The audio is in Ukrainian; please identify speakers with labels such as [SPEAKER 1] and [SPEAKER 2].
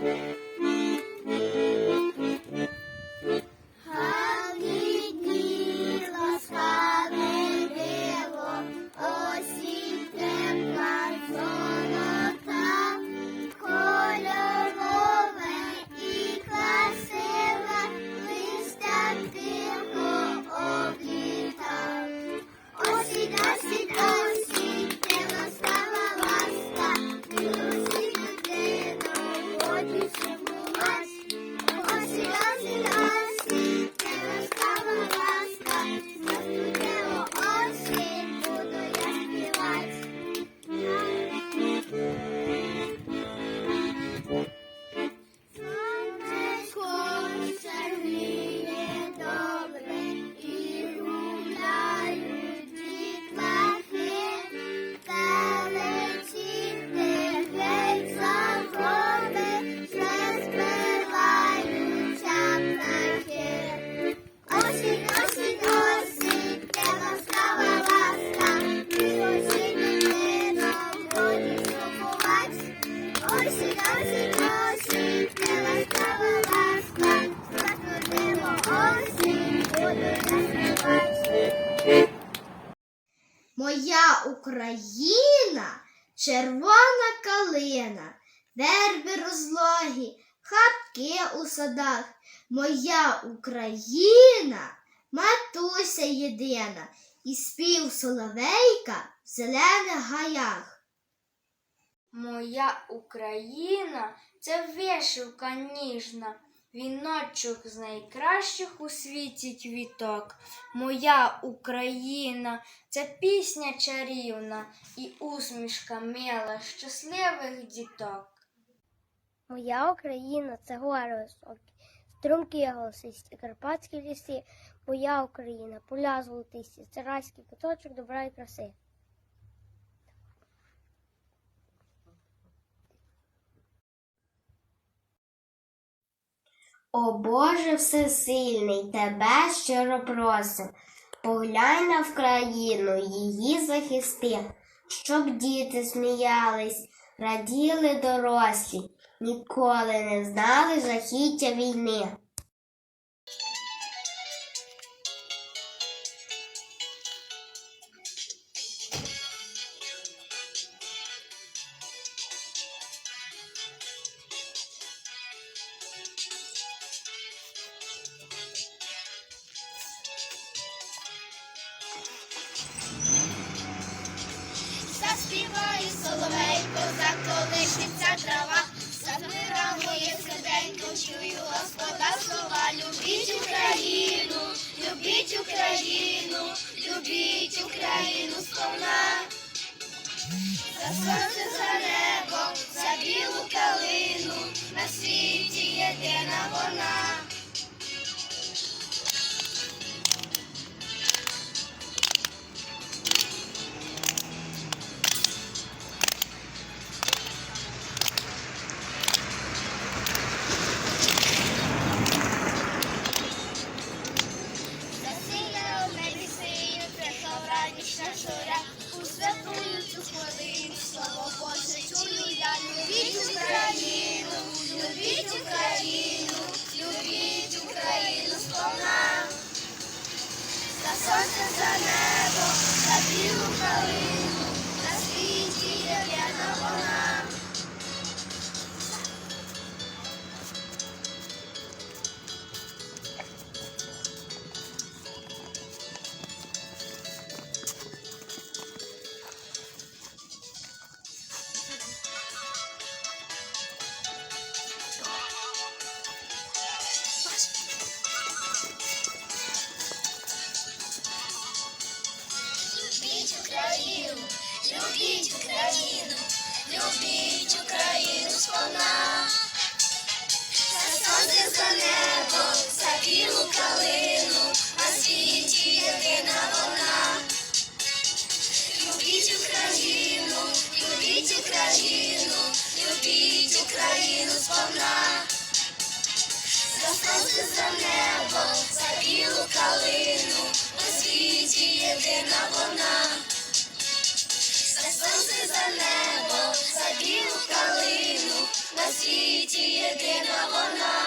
[SPEAKER 1] Thank you. Моя Україна червона калина, верби розлогі, хатки у садах. Моя Україна, матуся єдина, і спів соловейка в зелених гаях.
[SPEAKER 2] Моя Україна це вишивка ніжна, віночок з найкращих у світі квіток. Моя Україна це пісня чарівна і усмішка мила щасливих діток.
[SPEAKER 3] Моя Україна це гори високі, струмки голосисті, карпатські ліси. Моя Україна, поля золотисті, це райський куточок добра і краси.
[SPEAKER 1] О Боже всесильний, тебе щиро просим, поглянь на Вкраїну, її захисти, щоб діти сміялись, раділи дорослі, ніколи не знали жахіття війни. Заспіває соловейко, заколишиться трава, замирамує серденько, чую Господа слова. Любіть Україну, любіть Україну, любіть Україну сповна. За сонце, за небо, за білу калину, на світі єдина вона. Любіть Україну, любіть Україну сповна. За сонце, за небо, за білу калину, небо, за білу калину,
[SPEAKER 2] на світі єдина вона.